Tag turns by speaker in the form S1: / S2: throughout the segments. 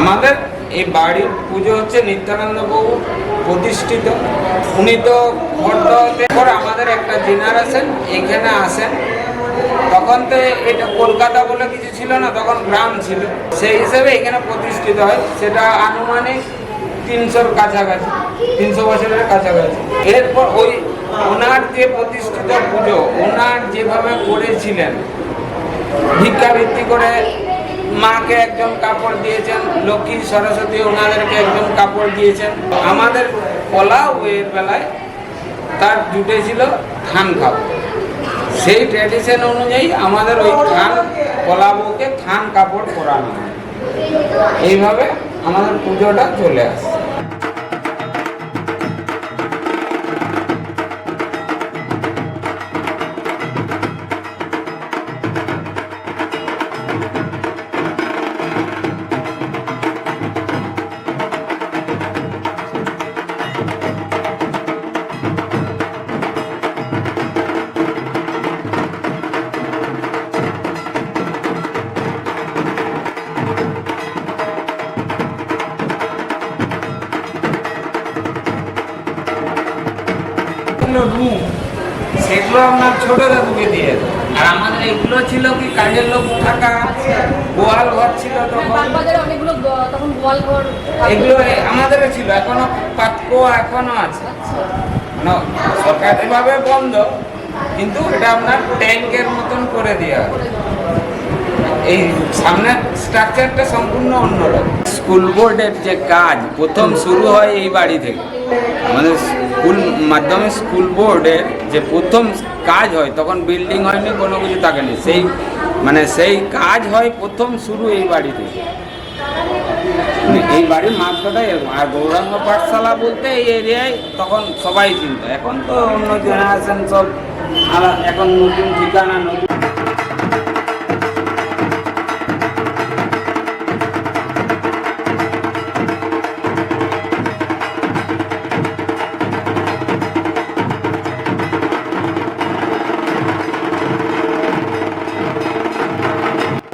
S1: আমাদের এই বাড়ির পুজো হচ্ছে নিত্যানন্দ বাবু প্রতিষ্ঠিত। উনি তো পর আমাদের একটা জেনারেশন এখানে আসেন। তখন তো এটা কলকাতা বলে কিছু ছিল না, তখন গ্রাম ছিল। সেই হিসেবে এখানে প্রতিষ্ঠিত হয়। সেটা আনুমানিক তিনশোর কাছাকাছি, তিনশো বছরের কাছাকাছি। এরপর ওই ওনার যে প্রতিষ্ঠিত পুজো, ওনার যেভাবে করেছিলেন, ভিক্ষাবৃত্তি করে মাকে একজন কাপড় দিয়েছেন, লক্ষ্মী সরস্বতী ওনাদেরকে একজন কাপড় দিয়েছেন। আমাদের কলা ওয়ের বেলায় তার জুটেছিল থান কাপড় সেই ট্র্যাডিশন অনুযায়ী আমাদের ওই থান কলা বউকে থান কাপড় পরানো হয়। এইভাবে আমাদের পুজোটা চলে আসে। এগুলো রুম সেগুলো আপনার ছোট দাদুকে দিয়ে আর আমাদের এগুলো ছিল কি কাজের লোক থাকা গোয়াল ঘর ছিল তখন। এগুলো আমাদেরও ছিল এখনও পাতকো এখনও আছে। মানে সরকারিভাবে বন্ধ কিন্তু এটা আপনার ট্যাঙ্কের মতন করে দেওয়া। এই সামনের স্ট্রাকচারটা সম্পূর্ণ অন্যরকম। স্কুল বোর্ডের যে কাজ প্রথম শুরু হয় এই বাড়ি থেকে। আমাদের স্কুল মাধ্যমিক স্কুল বোর্ডের যে প্রথম কাজ হয়, তখন বিল্ডিং হয়নি, কোনো কিছু থাকেনি সেই মানে সেই কাজ হয় প্রথম শুরু এই বাড়ি থেকে। এই বাড়ির মাত্রাটাই এরকম আর গৌরাঙ্গ পাঠশালা বলতে এই এরিয়ায় তখন সবাই চিনত। এখন তো অন্য জেনারেশন সব এখন নতুন ঠিকানা, নতুন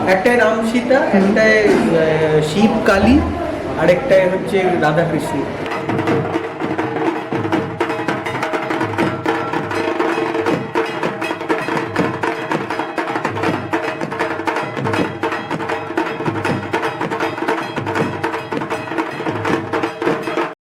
S2: একটাই রাম সীতা একটাই শিব কালী আর একটাই হচ্ছে রাধা কৃষ্ণ